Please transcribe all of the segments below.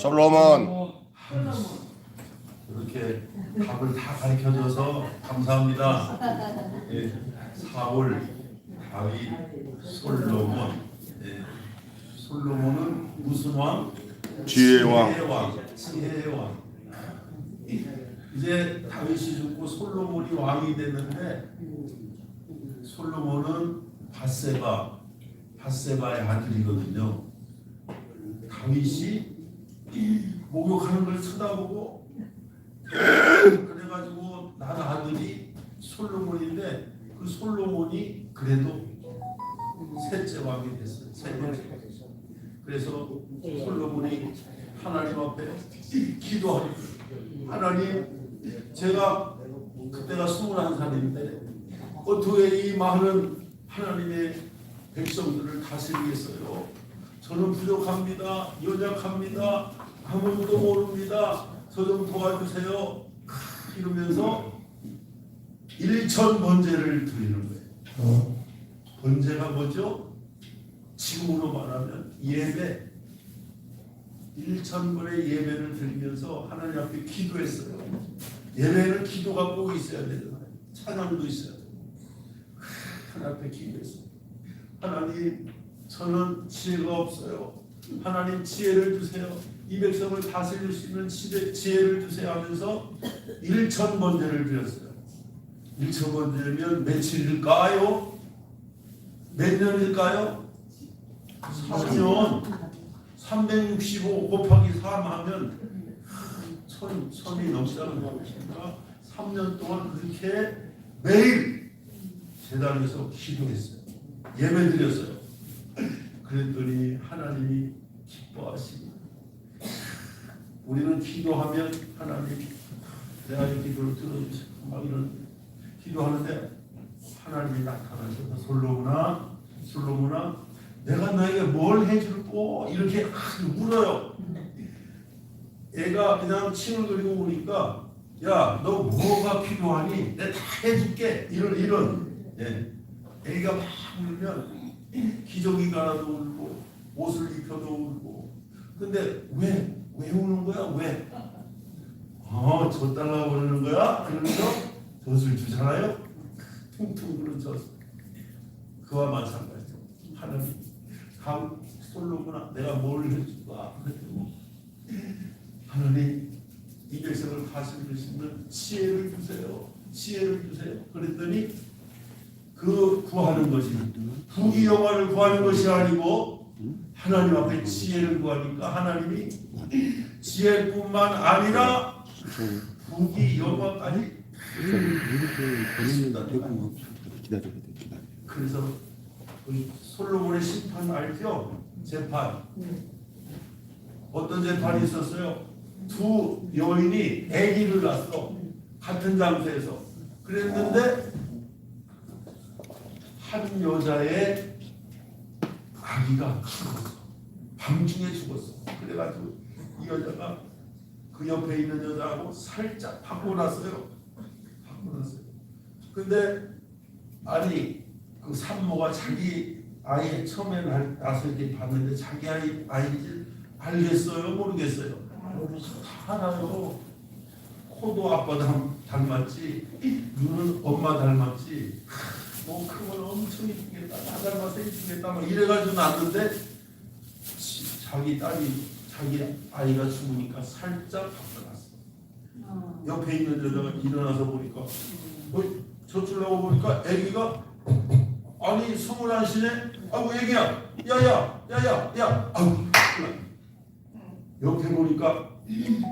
솔로몬 이렇게 답을 다 가르쳐줘서 감사합니다. 예, 사울, 다윗, 솔로몬. 예, 솔로몬은 무슨 왕? 지혜의 왕. 지혜의 왕. 지혜의 왕. 이제 다윗이 죽고 솔로몬이 왕이 됐는데 솔로몬은 바세바, 바세바의 아들이거든요. 다윗이 목욕하는 걸 쳐다보고 그래가지고 나는 아들이 솔로몬인데 그 솔로몬이 그래도 셋째 왕이 됐어요. 세 번째. 그래서 솔로몬이 하나님 앞에 기도하니 하나님 제가 그때가 스물한 살인데 어떻게 이 많은 하나님의 백성들을 다스리겠어요? 저는 부족합니다. 연약합니다. 아무것도 모릅니다. 저 좀 도와주세요. 크, 이러면서 일천 번제를 드리는 거예요. 번제가 뭐죠? 지금으로 말하면 예배. 일천 번의 예배를 드리면서 하나님 앞에 기도했어요. 예배는 기도가 꼭 있어야 되잖아요. 찬양도 있어야 돼요. 하나님 앞에 기도했어요. 하나님, 저는 지혜가 없어요. 하나님 지혜를 주세요. 이 백성을 다스릴 수 있는 지혜, 지혜를 주세요 하면서 일천 번제를 드렸어요. 일천 번제면 며칠일까요? 몇 년일까요? 3년 365 곱하기 3 하면 천, 천이 넘잖아요. 그러니까 3년 동안 그렇게 매일 재단에서 기도했어요. 예배 드렸어요. 그랬더니 하나님이 기뻐하시고 우리는 기도하면 하나님 내가 이 기도를 들어주시고 막 이런 기도하는데 하나님이 나타나셔서 솔로몬아 솔로몬아 내가 너에게 뭘 해줄고 이렇게 울어요. 애가 그냥 침을 그리고 오니까 야 너 뭐가 필요하니? 내가 다 해줄게. 이런 이런. 예. 애가 막 울면 기저귀 갈아도 울고 옷을 입혀도 울고. 근데 왜? 왜 우는 거야? 왜? 어, 저 달라고 그러는 거야? 그러면서 젖을 주잖아요? 퉁퉁 부는 젖. 그와 마찬가지죠. 하나님, 다음 솔로몬아, 내가 뭘 해줄까? 하나님, 이 백성을 수 있는 지혜를 주세요. 지혜를 주세요. 그랬더니 그 구하는 것이 부귀 영화를 구하는 것이 아니고 하나님 앞에 지혜를 구하니까 하나님이 지혜뿐만 아니라 부귀 영화까지 돼. 기다려. 그래서 그 솔로몬의 심판 알죠? 재판 어떤 재판이 있었어요? 두 여인이 아기를 낳았어 같은 장소에서 그랬는데 한 여자의 아기가 죽었어 밤중에 죽었어. 그래가지고 이 여자가 그 옆에 있는 여자하고 살짝 바꿔 놨어요. 바꿔 놨어요. 근데 아니 그 산모가 자기 아이 처음에 날- 나서 이렇게 봤는데 자기 아이 아이인지 알겠어요? 모르겠어요. 다 알아요. 코도 아빠 닮- 닮았지? 눈은 엄마 닮았지 뭐 크면 엄청 이쁘겠다. 나 닮아서 이쁘겠다. 막 이래가지고 낳았는데 지- 자기 딸이 자기 아이가 죽으니까 살짝 바꿔놨어. 옆에 있는 여자가 일어나서 보니까 뭐 저출라고 보니까 애기가 아니 스물한 시네? 아이고 애기야 야야 야야 야. 큰일 났네. 옆에 보니까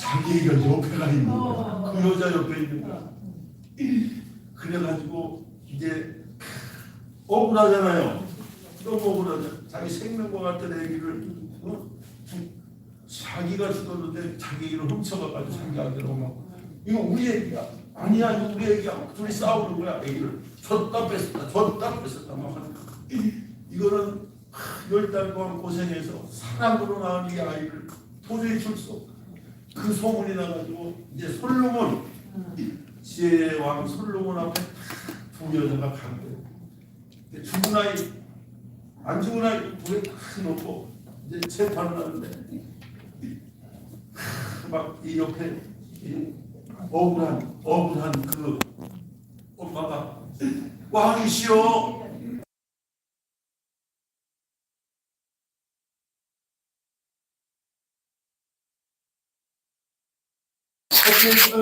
자기 옆에 가 있는 거야. 그 여자 옆에 있는 거야. 그래가지고 이제 억울하잖아요. 너무 억울하죠. 자기 생명과 같은 애기를 어? 주- 자기가 죽었는데 자기 애기를 훔쳐가가지고 자기 아들하고 막. 이거 우리 애기야. 아니야 이거 우리 애기야. 둘이 싸우는 거야 애기를. 줬다 뺐었다 줬다 뺐었다 막 하는 이거는 열 달 동안 고생해서 사랑으로 낳은 이 아이를 도저히 줄 수 없다. 그 소문이 나가지고 이제 솔로몬 지혜의 왕 솔로몬 앞에 두 여자가 간 거예요. 근데 죽은 아이 안 죽은 아이 불에 탁 놓고 이제 재판을 하는데 막 이 옆에 이 억울한 억울한 그 엄마가 왕이시여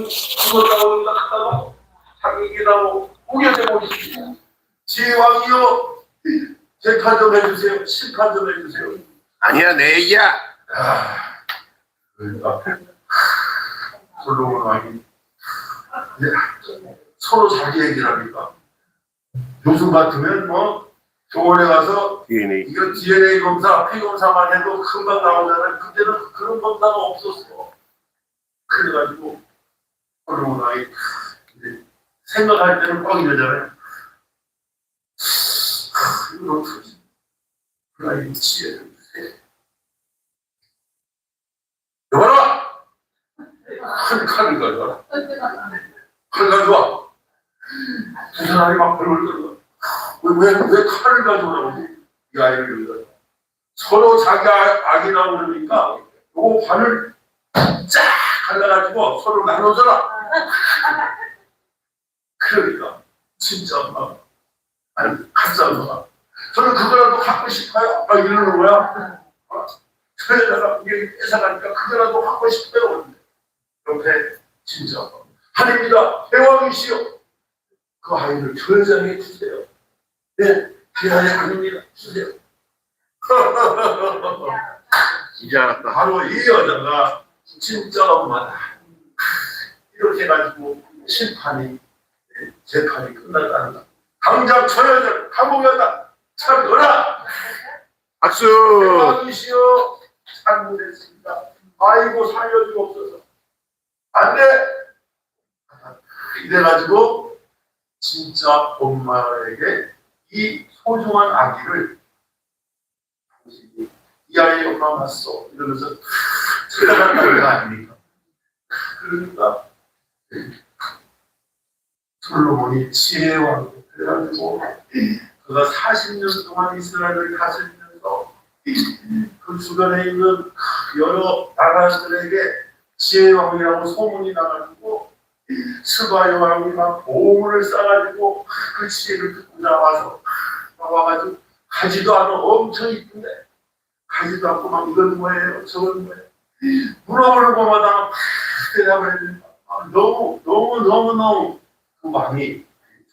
죽었다고 생각하다가 자기라고 우겨대고 있습니다. 지왕이여 재판 좀 해주세요. 심판 좀 해주세요. 아니야 내 얘기야 아, 그 앞에 솔로몬 왕이 이제 서로 자기 얘기를 합니까? 요즘 같으면 뭐 병원에 가서 DNA 이거 DNA 검사, 피 검사만 해도 금방 나오잖아요. 그때는 그런 검사가 없었어. 그래가지고 솔로몬 왕이 생각할 때는 뻥 이러잖아요. 어떡하지? 하나님 주세요. 여봐라! 큰 칼을 가져와라. 칼 가져와. 두 사람이 막 벌벌 떨어. 왜, 왜, 왜 칼을 가져오라고? 이 아이를 위해서. 서로 자기 아- 악이 나오니까 요거 반을 쫙 갈라가지고 서로 나눠줘라. 그러니까 진짜 엄마가 저는 그거라도 갖고 싶어요. 막 이러는 거야. 어? 그러다가 이게 뺏어가니까 그거라도 갖고 싶어요. 옆에 진짜. 하나님이다 대왕이시여 그 아이를 저장해 주세요. 네, 제 아이 아닙니다. 주세요. 이제 알았다 바로 이 여자가 진짜 엄마다. 이렇게 해가지고 심판이 네, 재판이 끝났다는 거. 당장 저 여자 감옥에다 참거라. 박수 대왕이시여 참고됐습니다. 아이고 살려주옵소서. 안 돼. 이래 가지고 진짜 엄마에게 이 소중한 아기를 당신이 이 아이 엄마 맞소 이러면서 찾아간다는 거 아닙니까? 그러니까 솔로몬이 지혜왕 그래가지고 그가 40년 동안 이스라엘을 다스리면서 그 주변에 있는 여러 나라들에게 지혜 왕이라고 소문이 나가지고 스바 여왕이 막 보물을 싸가지고 그 지혜를 듣고 나와서 와가지고 가지도 않아. 엄청 이쁜데 가지도 않고 막 이건 뭐예요? 저건 뭐예요? 물어보는 것마다 막 대답을 아, 너무 너무 너무 너무 그 왕이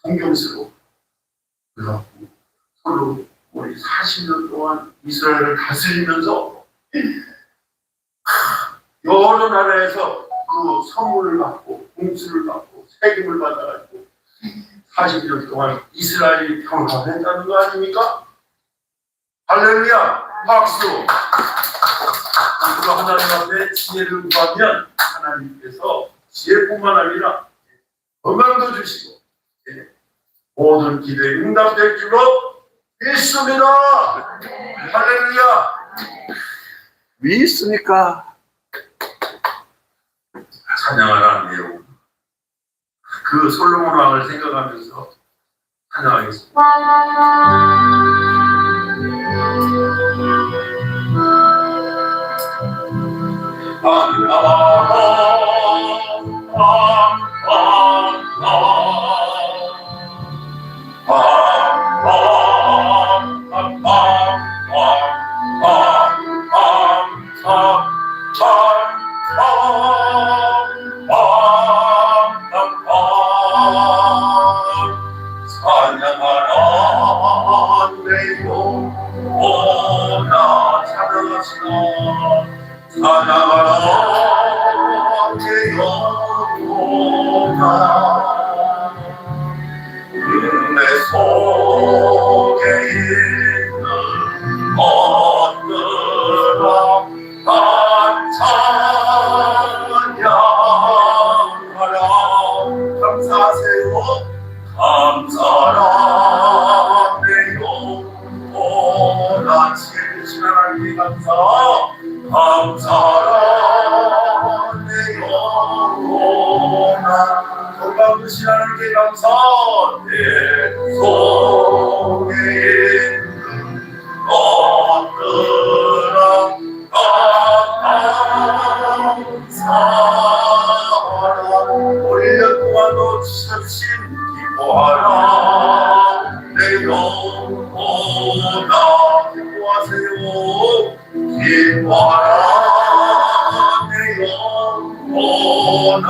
존경스러워 그래갖고 서로 우리 40년 동안 이스라엘을 다스리면서 여러 나라에서 그 선물을 받고 공수를 받고 세금을 받아가지고 40년 동안 이스라엘이 평화했다는 거 아닙니까? 할렐루야 박수 우리가 하나님 앞에 지혜를 구하면 하나님께서 지혜뿐만 아니라 건강도 주시고 예, 모든 기도에 응답될 줄로 믿습니다 할렐루야 위 있으니까 찬양하라는 내용. 그 솔로몬 왕을 생각하면서 찬양하겠습니다. 영 주신 하나님께 감사 내 속에 감사 감사하라 오년 동안도 참신 기뻐하라 내 영혼아 기뻐하세요 기뻐하라 내 영혼아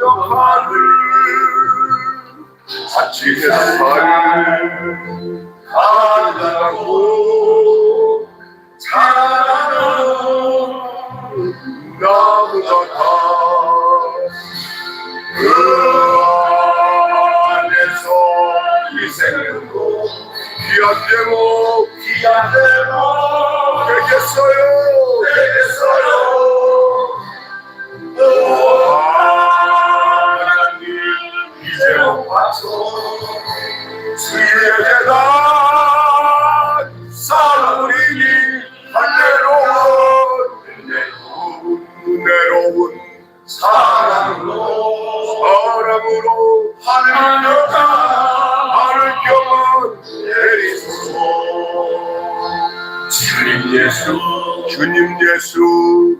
공격하는 아침 햇살 가득하고 사랑하는 나무 같아 그 안에서 이 생도 귀한 제목 귀한 제목 되겠어요? 되겠어요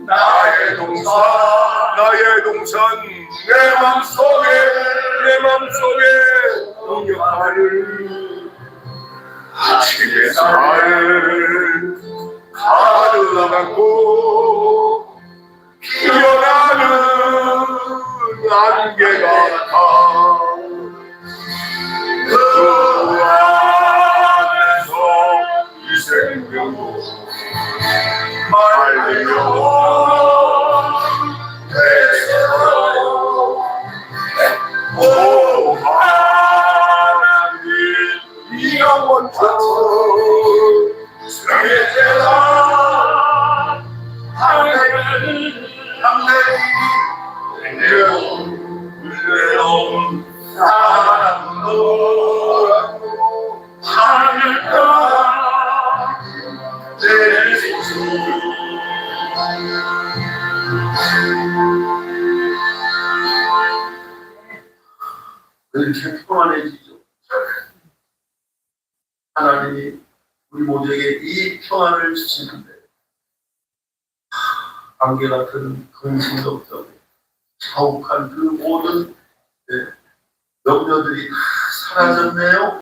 나의 동산 나의 동산 내 맘속에 내 맘속에 공격하는 아침 햇살 가득하고 피어나는 안개 같아. 그 안에서 이 생명 말 리 이렇게 평안해지죠. 하나님이 우리 모두에게 이 평안을 주시는데 안개 같은 근심도 없다고 자욱한 그 모든 네, 염려들이 다 사라졌네요.